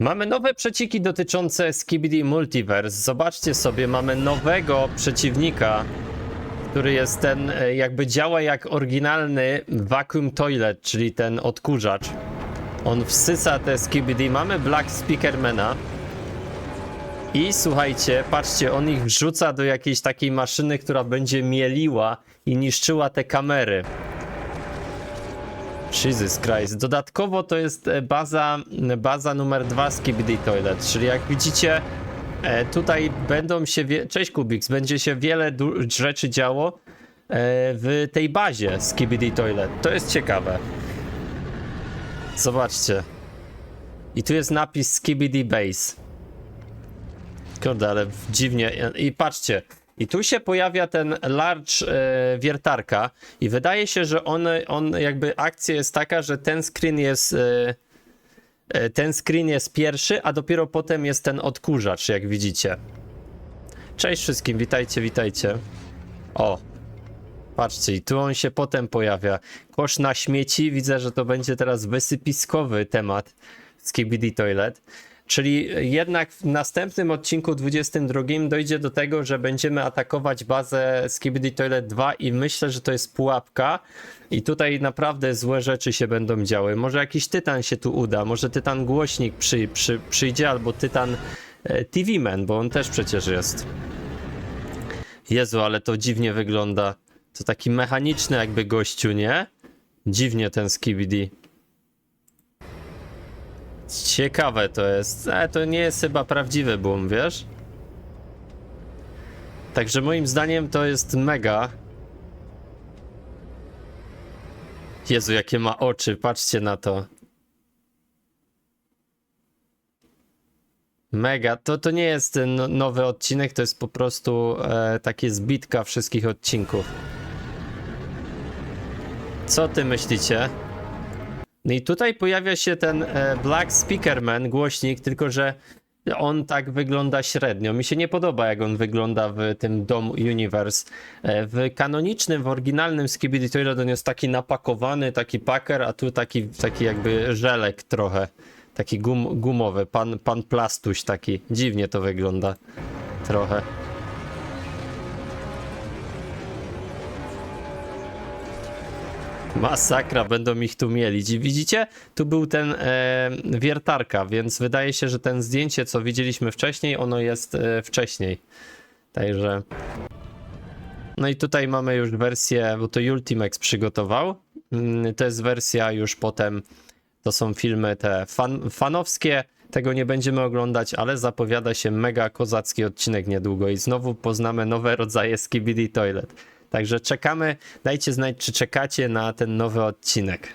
Mamy nowe przeciki dotyczące Skibidi Multiverse. Zobaczcie sobie, mamy nowego przeciwnika, który jest ten, e, jakby działa jak oryginalny vacuum toilet, czyli ten odkurzacz. On wsysa te Skibidi. Mamy Black Speakermana. I słuchajcie, patrzcie, on ich wrzuca do jakiejś takiej maszyny, która będzie mieliła i niszczyła te kamery. Jesus Christ. Dodatkowo to jest e, baza, baza numer dwa KBD Toilet, czyli jak widzicie, e, tutaj będą się. Cześć Kubix, będzie się wiele rzeczy działo e, w tej bazie KBD Toilet. To jest ciekawe. Zobaczcie. I tu jest napis Skibidi Base. Kurde, ale dziwnie. I patrzcie. I tu się pojawia ten large e, wiertarka i wydaje się, że on, on jakby akcja jest taka, że ten screen jest e, e, ten screen jest pierwszy, a dopiero potem jest ten odkurzacz, jak widzicie. Cześć wszystkim, witajcie, witajcie. O, patrzcie, i tu on się potem pojawia. Kosz na śmieci, widzę, że to będzie teraz wysypiskowy temat z KBD Toilet. Czyli jednak w następnym odcinku 22 dojdzie do tego, że będziemy atakować bazę Skibidi Toilet 2 i myślę, że to jest pułapka i tutaj naprawdę złe rzeczy się będą działy. Może jakiś tytan się tu uda, może tytan głośnik przy, przy, przyjdzie albo tytan e, TV Man, bo on też przecież jest. Jezu, ale to dziwnie wygląda. To taki mechaniczny jakby gościu, nie? Dziwnie ten Skibidi. Ciekawe to jest. Ale to nie jest chyba prawdziwy boom, wiesz? Także moim zdaniem to jest mega. Jezu, jakie ma oczy, patrzcie na to. Mega, to, to nie jest ten no- nowy odcinek, to jest po prostu e, takie zbitka wszystkich odcinków. Co ty myślicie? No i tutaj pojawia się ten e, Black Speakerman, głośnik, tylko że on tak wygląda średnio. Mi się nie podoba, jak on wygląda w tym Dom Universe. E, w kanonicznym, w oryginalnym Skibidi Toilet on jest taki napakowany, taki packer, a tu taki, taki jakby żelek trochę. Taki gum, gumowy, pan, pan plastuś taki. Dziwnie to wygląda trochę. Masakra, będą ich tu mieli. I Widzicie? Tu był ten e, wiertarka, więc wydaje się, że ten zdjęcie, co widzieliśmy wcześniej, ono jest e, wcześniej. Także. No i tutaj mamy już wersję, bo to Ultimax przygotował. Mm, To jest wersja już potem. To są filmy te fan, fanowskie. Tego nie będziemy oglądać, ale zapowiada się mega kozacki odcinek niedługo i znowu poznamy nowe rodzaje Skibidi Toilet. Także czekamy. Dajcie znać, czy czekacie na ten nowy odcinek.